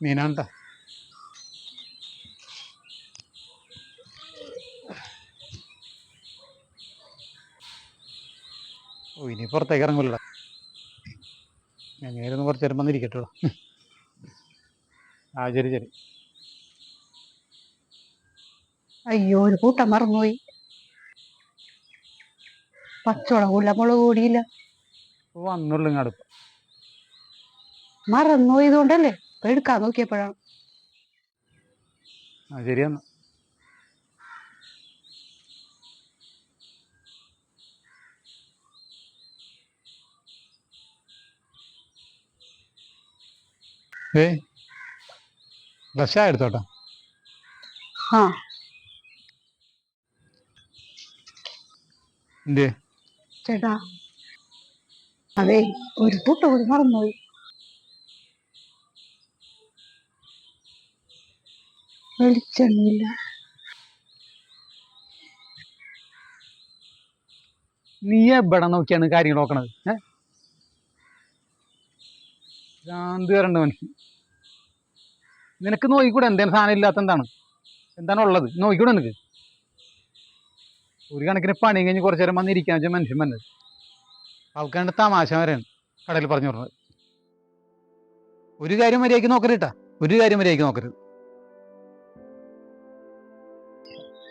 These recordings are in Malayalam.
മീനാണ്ട. ഓ ഇനി പുറത്തേക്ക് ഇറങ്ങൂല ഞങ്ങായിരുന്നു കുറച്ച് നേരം വന്നിരിക്കട്ടോ ആ ശരി ശരി. അയ്യോ ഒരു കൂട്ടം മറന്നുപോയി. പച്ചമുളകുമില്ല മുളക് കൂടിയില്ല. വന്നുള്ളൂ ഇങ്ങടുപ്പ് മറന്നുപോയതുകൊണ്ടല്ലേ? ഇപ്പൊ എടുക്കാൻ നോക്കിയപ്പോഴാണ് ആ ശരിയെന്നാ ഏ ബസ്സാ എടുത്തോട്ടോ? ആ. എന്തേ ചേട്ടാ അതെ ഒരു കൂട്ടം കൂടി മറന്നുപോയി. വെളിച്ചെണ്ണയില്ല. നീ എവിടെ നോക്കിയാണ് കാര്യങ്ങൾ നോക്കണത്? ഏ? ഭ്രാന്ത് വരണ്ട മനുഷ്യൻ നിനക്ക് നോക്കിക്കൂടെ എന്തേലും സാധനം ഇല്ലാത്ത എന്താണ്? എന്താണ് ഉള്ളത്? നോക്കിക്കൂടെ നിനക്ക്. ഒരു കണക്കിന് പണി കഴിഞ്ഞ് കുറച്ചു നേരം വന്നിരിക്കാൻ വെച്ചാൽ മനുഷ്യൻ വന്നത്. അവക്കാണ്ട് തമാശ വരെയാണ് കടയിൽ പറഞ്ഞു പറഞ്ഞത് ഒരു കാര്യം മര്യാദയ്ക്ക് നോക്കരുട്ടാ ഒരു കാര്യം മര്യാദയ്ക്ക് നോക്കരുത്.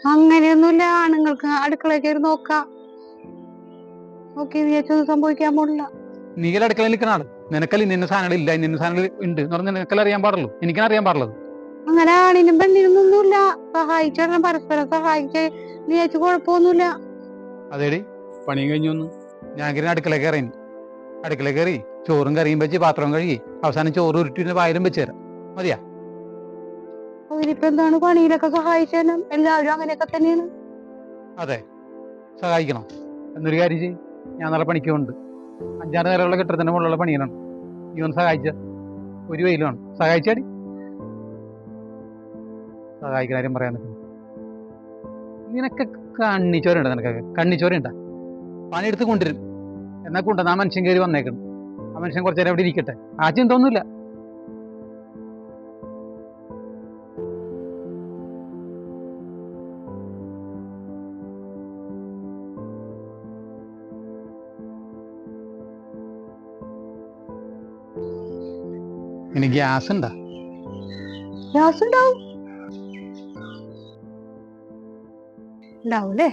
അങ്ങനെയൊന്നുമില്ല. ആണുങ്ങൾക്ക് അടുക്കളയിൽ കയറി നോക്കാം. നോക്കി വിചാരിച്ചൊന്നും സംഭവിക്കാൻ പോണില്ല. നീല അടുക്കളയിൽ നിൽക്കുന്ന ആൾ. നിനക്കല്ല ഇന്ന സാധനങ്ങൾ ഇല്ല? ഇന്ന സാധനങ്ങൾ ഉണ്ട് എന്ന് പറഞ്ഞാൽ നിനക്കല്ല അറിയാൻ പാടുള്ളൂ? എനിക്കാണ് അറിയാൻ പാടുള്ളത്. അങ്ങനെ ആണിനും സഹായിച്ചാൽ പരസ്പരം സഹായിച്ച് വിചാരിച്ച് കുഴപ്പമൊന്നുമില്ല. അതേടി കഴിഞ്ഞു ഞാൻ അടുക്കള കയറി. അടുക്കള കയറി ചോറും കറിയും വെച്ച് പാത്രവും കഴുകി അവസാനം ചോറ് ഉരുട്ടിന് വായിലും വെച്ച് തരാം. മതിയാ? ഇതിപ്പോ എന്താണ് പണിയിലൊക്കെ സഹായിച്ചാലും എല്ലാവരും അങ്ങനെയൊക്കെ തന്നെയാണ്. അതെ. സഹായിക്കണം. എന്നൊരു കാര്യം ചെയ്യും. ഞാൻ നല്ല പണിക്കുണ്ട് അഞ്ചാറ് നേരമുള്ള കെട്ടിടത്തിന്റെ മുകളിലുള്ള പണിയാണ്. നീ ഒന്ന് സഹായിച്ച. ഒരു വെയിലാണ് സഹായിച്ചാടി. സഹായിക്കുന്ന കാര്യം പറയാൻ നിൽക്കുന്നു. നിനക്ക് കണ്ണിച്ചോരുണ്ട് നിനക്കൊക്കെ? കണ്ണിച്ചോരുണ്ട? പണിയെടുത്ത് കൊണ്ടുവരും. എന്നാ കൊണ്ടുവന്ന് ആ മനുഷ്യൻ കയറി വന്നേക്കണം. ആ മനുഷ്യൻ കുറച്ചു അവിടെ ഇരിക്കട്ടെ. ആ ചിന്ത ഒന്നുമില്ല. ഇനി ഗ്യാസ് ഉണ്ടാ? ഗ്യാസ് ഉണ്ടാവും. ഉണ്ടാവും അല്ലേ